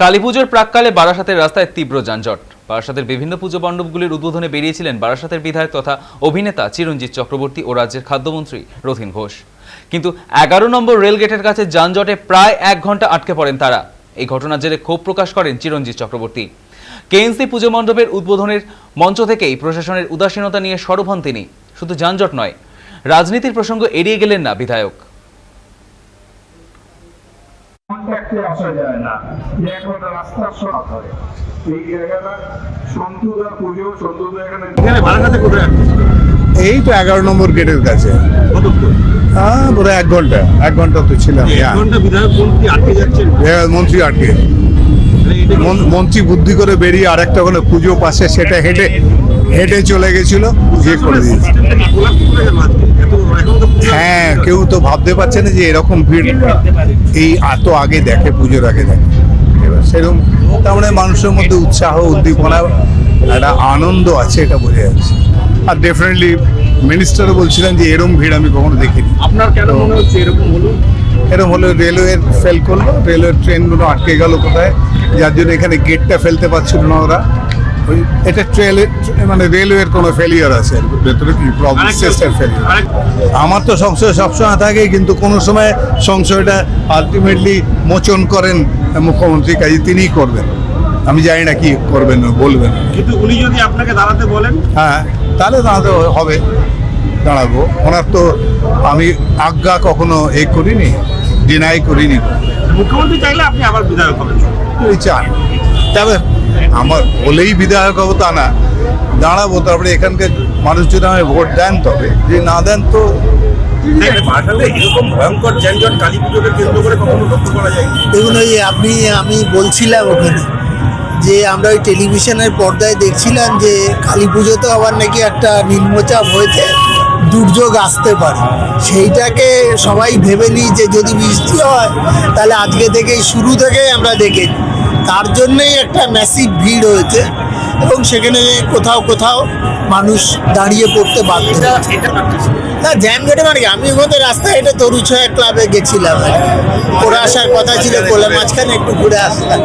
কালীপুজোর প্রাককালে বারাসাতের রাস্তায় তীব্র যানজট। বারাসাতের বিভিন্ন পুজো মণ্ডপগুলির উদ্বোধনে বেরিয়েছিলেন বারাসাতের বিধায়ক তথা অভিনেতা চিরঞ্জিত চক্রবর্তী ও রাজ্যের খাদ্যমন্ত্রী রথীন ঘোষ। কিন্তু এগারো নম্বর রেলগেটের কাছে যানজটে প্রায় এক ঘণ্টা আটকে পড়েন তারা। এই ঘটনার জেরে ক্ষোভ প্রকাশ করেন চিরঞ্জিত চক্রবর্তী। কেএনসি পুজো মণ্ডপের উদ্বোধনের মঞ্চ থেকেই প্রশাসনের উদাসীনতা নিয়ে সরব হন তিনি। শুধু যানজট নয়, রাজনীতির প্রসঙ্গ এড়িয়ে গেলেন না বিধায়ক। কন্ট্যাক্টে আসা যায় না। যে একটা রাস্তার সড়ক হয়। এই জায়গাটা সন্তুদা পুজো সন্তুদা এখানে এখানে বারাসাতে কোথায়? এই তো এগারো নম্বর গেটের কাছে। হ্যাঁ বোধহয় এক ঘণ্টা এক ঘণ্টা তো ছিলাম এক হ্যাঁ। ঘণ্টা বিধায়ক মন্ত্রী আটকে মানে মন- মন্ত্রী বুদ্ধি করে বেরিয়ে আরেকটা ওখানে পুজো পাশে সেটা হেঁটে হেঁটে চলে গেছিল ইয়ে করে দিয়েছে। হ্যাঁ কেউ তো ভাবতে পারছে না যে এরকম ভিড় এই এত আগে দেখে পুজোর আগে দেখে। এবার সেরকম তার মানে মানুষের মধ্যে উৎসাহ উদ্দীপনা একটা আনন্দ আছে এটা বোঝা যাচ্ছে। আর ডেফিনেটলি মিনিস্টারও বলছিলেন যে এরকম ভিড় আমি কখনো দেখিনি। আপনার কেন মনে হচ্ছে এরকম হলো? এরকম হলে রেলওয়ের ফেল করল রেলওয়ের ট্রেনগুলো আটকে গেল কোথায়? যার জন্য এখানে গেটটা ফেলতে পারছিল না ওরা। ওই এটা ট্রেলের মানে রেলওয়ের কোনো ফেলিয়ার আছে ভেতরে কি প্রবলেম সিস্টেম ফেলিয়ার আমার তো সংশয় সবসময় থাকে কিন্তু কোনো সময় সংশয়টা আলটিমেটলি মোচন করেন মুখ্যমন্ত্রী কাজে তিনিই করবেন। আমি জানি না কি করবেন বলবেন। কিন্তু উনি যদি আপনাকে দাঁড়াতে বলেন? হ্যাঁ তাহলে দাঁড়াতে হবে দাঁড়াবো। ওনার তো আমি আজ্ঞা কখনো এ করিনি ডিনাই করিনি। মুখ্যমন্ত্রী চাইলে আপনি আবার বিধায়ক হবেন। চান। তবে আমার বলেই বিধায়ক হব তা না দাঁড়াবো তারপরে এখানকার মানুষ যদি আমায় ভোট দেন তবে। যদি না দেন তো দেখুন ওই আপনি আমি বলছিলাম ওখানে যে আমরা ওই টেলিভিশনের পর্দায় দেখছিলাম যে কালী পুজোতে আবার নাকি একটা নিম্নচাপ হয়েছে দুর্যোগ আসতে পারে। সেইটাকে সবাই ভেবে নিই যে যদি বৃষ্টি হয় তাহলে আজকে থেকেই শুরু থেকেই আমরা দেখে নিই। তার জন্যই একটা ম্যাসিভ ভিড় হয়েছে এবং সেখানে কোথাও কোথাও মানুষ দাঁড়িয়ে পড়তে বাধ্য। এটা না জ্যাম গেটে মানে? আমি ওখানে রাস্তায় হেঁটে তরুছয়া ক্লাবে গেছিলাম ওরা আসার কথা ছিল কোলে মাঝখানে একটু ঘুরে আসলাম